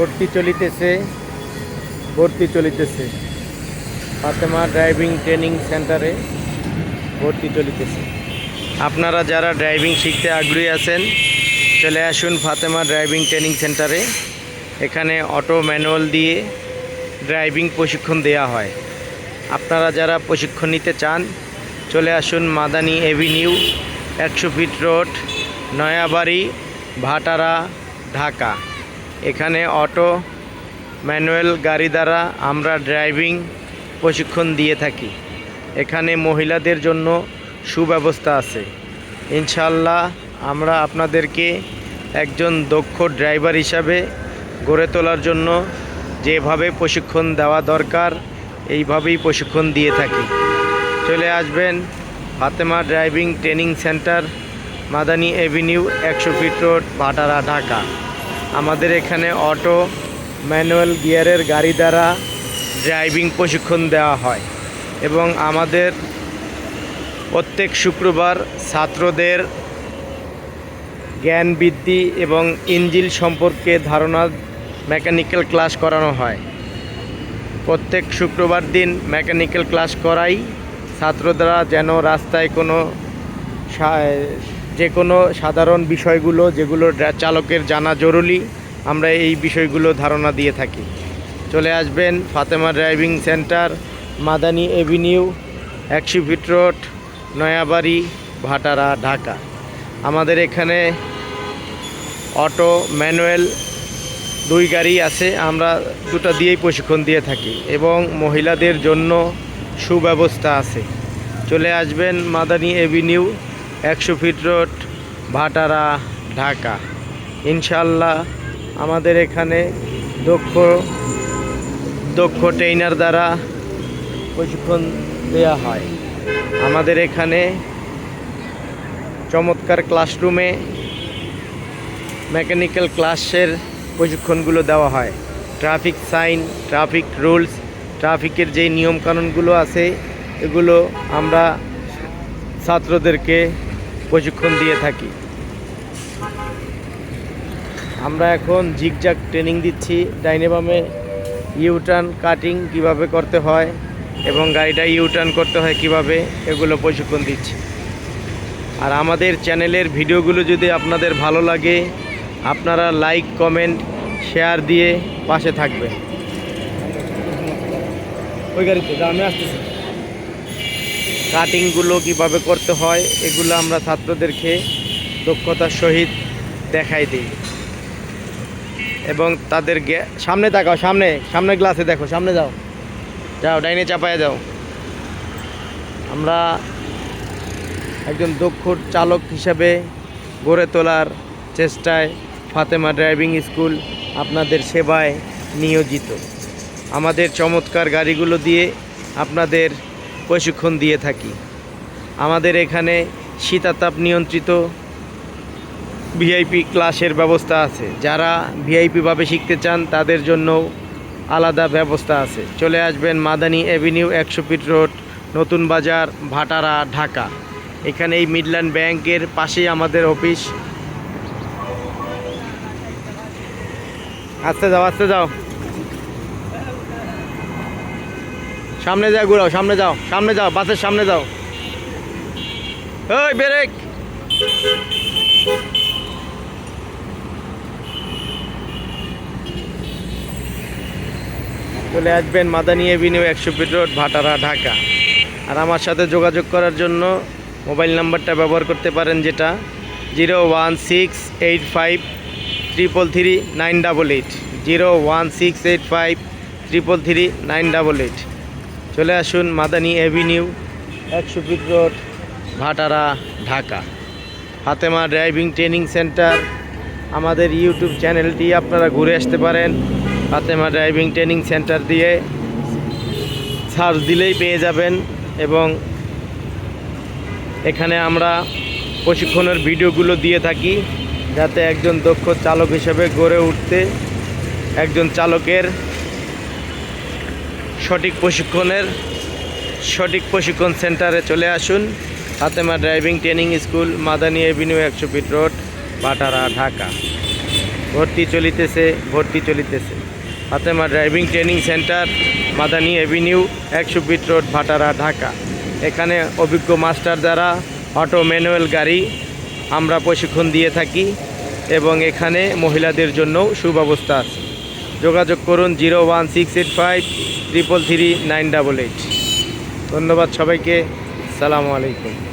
ভর্তি চলিতেছে ভর্তি চলিতেছে। ফাতেমা ড্রাইভিং ট্রেনিং সেন্টারে ভর্তি চলিতেছে। আপনারা যারা ড্রাইভিং শিখতে আগ্রহী আছেন, চলে আসুন ফাতেমা ড্রাইভিং ট্রেনিং সেন্টারে। এখানে অটো ম্যানুয়াল দিয়ে ড্রাইভিং প্রশিক্ষণ দেওয়া হয়। আপনারা যারা প্রশিক্ষণ নিতে চান, চলে আসুন মাদানি এভিনিউ, একশো ফিট রোড, নয়াবাড়ি, ভাটারা, ঢাকা। এখানে অটো, ম্যানুয়াল গাড়ি দ্বারা আমরা ড্রাইভিং প্রশিক্ষণ দিয়ে থাকি। এখানে মহিলাদের জন্য সুব্যবস্থা আছে। ইনশাল্লাহ আমরা আপনাদেরকে একজন দক্ষ ড্রাইভার হিসাবে গড়ে তোলার জন্য যেভাবে প্রশিক্ষণ দেওয়া দরকার, এইভাবেই প্রশিক্ষণ দিয়ে থাকি। চলে আসবেন Fatema driving training centre, Madani avenue, একশো ফিট রোড, ভাটারা, ঢাকা। আমাদের এখানে অটো, ম্যানুয়াল গিয়ারের গাড়ি দ্বারা ড্রাইভিং প্রশিক্ষণ দেওয়া হয় এবং আমাদের প্রত্যেক শুক্রবার ছাত্রদের জ্ঞান বৃদ্ধি এবং ইঞ্জিল সম্পর্কে ধারণা মেকানিক্যাল ক্লাস করানো হয়। প্রত্যেক শুক্রবার দিন মেকানিক্যাল ক্লাস করাই ছাত্ররা যেন রাস্তায় কোনো যে কোনো সাধারণ বিষয়গুলো যেগুলো চালকের জানা জরুরি, আমরা এই বিষয়গুলো ধারণা দিয়ে থাকি। চলে আসবেন Fatema driving centre, Madani avenue একশো ফিট রোড, নয়াবাড়ি, ভাটারা, ঢাকা। আমাদের এখানে অটো, ম্যানুয়াল দুই গাড়ি আছে, আমরা দুটো দিয়েই প্রশিক্ষণ দিয়ে থাকি এবং মহিলাদের জন্য সুব্যবস্থা আছে। চলে আসবেন মাদানী এভিনিউ একশো ফিট রোড, ভাটারা, ঢাকা। ইনশাল্লাহ আমাদের এখানে দক্ষ দক্ষ ট্রেনার দ্বারা প্রশিক্ষণ দেওয়া হয়। আমাদের এখানে চমৎকার ক্লাসরুমে মেকানিক্যাল ক্লাসের প্রশিক্ষণগুলো দেওয়া হয়। ট্রাফিক সাইন ট্রাফিক রুলস ট্রাফিকের যে নিয়মকানুনগুলো আছে, এগুলো আমরা ছাত্রদেরকে প্রশিক্ষণ দিয়ে থাকি। আমরা এখন জিগজাগ ট্রেনিং দিচ্ছি ডাইনে বামে ইউটার্ন কাটিং কীভাবে করতে হয় এবং গাড়িটা ইউটার্ন করতে হয় কীভাবে, এগুলো প্রশিক্ষণ দিচ্ছি। আর আমাদের চ্যানেলের ভিডিওগুলো যদি আপনাদের ভালো লাগে, আপনারা লাইক, কমেন্ট, শেয়ার দিয়ে পাশে থাকবেন। ওই গাড়িতে আমি আসতেছি। কাটিংগুলো কীভাবে করতে হয়, এগুলো আমরা ছাত্রদেরকে দক্ষতার সহিত দেখাই দিই। এবং তাদের সামনে তাকাও, সামনে সামনে গ্লাসে দেখো, সামনে যাও। যাও, ডাইনে চাপায় যাও। আমরা একজন দক্ষ চালক হিসাবে গড়ে তোলার চেষ্টায় ফাতেমা ড্রাইভিং স্কুল আপনাদের সেবায় নিয়োজিত। আমাদের চমৎকার গাড়িগুলো দিয়ে আপনাদের প্রশিক্ষণ দিয়ে থাকি। আমাদের এখানে শীতাতাপ নিয়ন্ত্রিত ভিআইপি ক্লাসের ব্যবস্থা আছে। যারা ভিআইপিভাবে শিখতে চান, তাদের জন্য আলাদা ব্যবস্থা আছে। চলে আসবেন মাদানী অ্যাভিনিউ একশো ফিট রোড, নতুন বাজার, ভাটারা, ঢাকা। এখানে এই মিডল্যান্ড ব্যাংকের পাশেই আমাদের অফিস। আস্তে যাও আস্তে যাও। সামনে যাও, ঘুরাও, সামনে যাও সামনে যাও, বাসের সামনে যাও। ওই ব্রেক। চলে আসবেন মাদানী এভিনিউ একশো ফিট রোড, ভাটারা, ঢাকা। আর আমার সাথে যোগাযোগ করার জন্য মোবাইল নাম্বারটা ব্যবহার করতে পারেন যেটা zero one six eight five triple three nine double eight, zero one six eight five triple three nine double eight. চলে আসুন মাদানী এভিনিউ একশো feet road, Bhatara, Dhaka. Hatema driving training centre, আমাদের ইউটিউব চ্যানেলটি আপনারা ঘুরে আসতে পারেন। ফাতেমা ড্রাইভিং ট্রেনিং সেন্টার দিয়ে সার্চ দিলেই পেয়ে যাবেন এবং এখানে আমরা প্রশিক্ষণের ভিডিওগুলো দিয়ে থাকি, যাতে একজন দক্ষ চালক হিসেবে গড়ে উঠতে একজন চালকের সঠিক প্রশিক্ষণের সঠিক প্রশিক্ষণ সেন্টারে চলে আসুন। Fatema driving training school, Madani avenue একশো ফিট রোড বাটারা ঢাকা। ভর্তি চলিতেছে ভর্তি চলিতেছে। Fatema driving training centre, Madani avenue একশো ফিট রোড, ভাটারা, ঢাকা। এখানে অভিজ্ঞ মাস্টার দ্বারা অটো ম্যানুয়াল গাড়ি আমরা প্রশিক্ষণ দিয়ে থাকি এবং এখানে মহিলাদের জন্যও সুব্যবস্থা আছে। যোগাযোগ করুন zero one six eight five triple three nine double eight. ধন্যবাদ সবাইকে। সালামু আলাইকুম।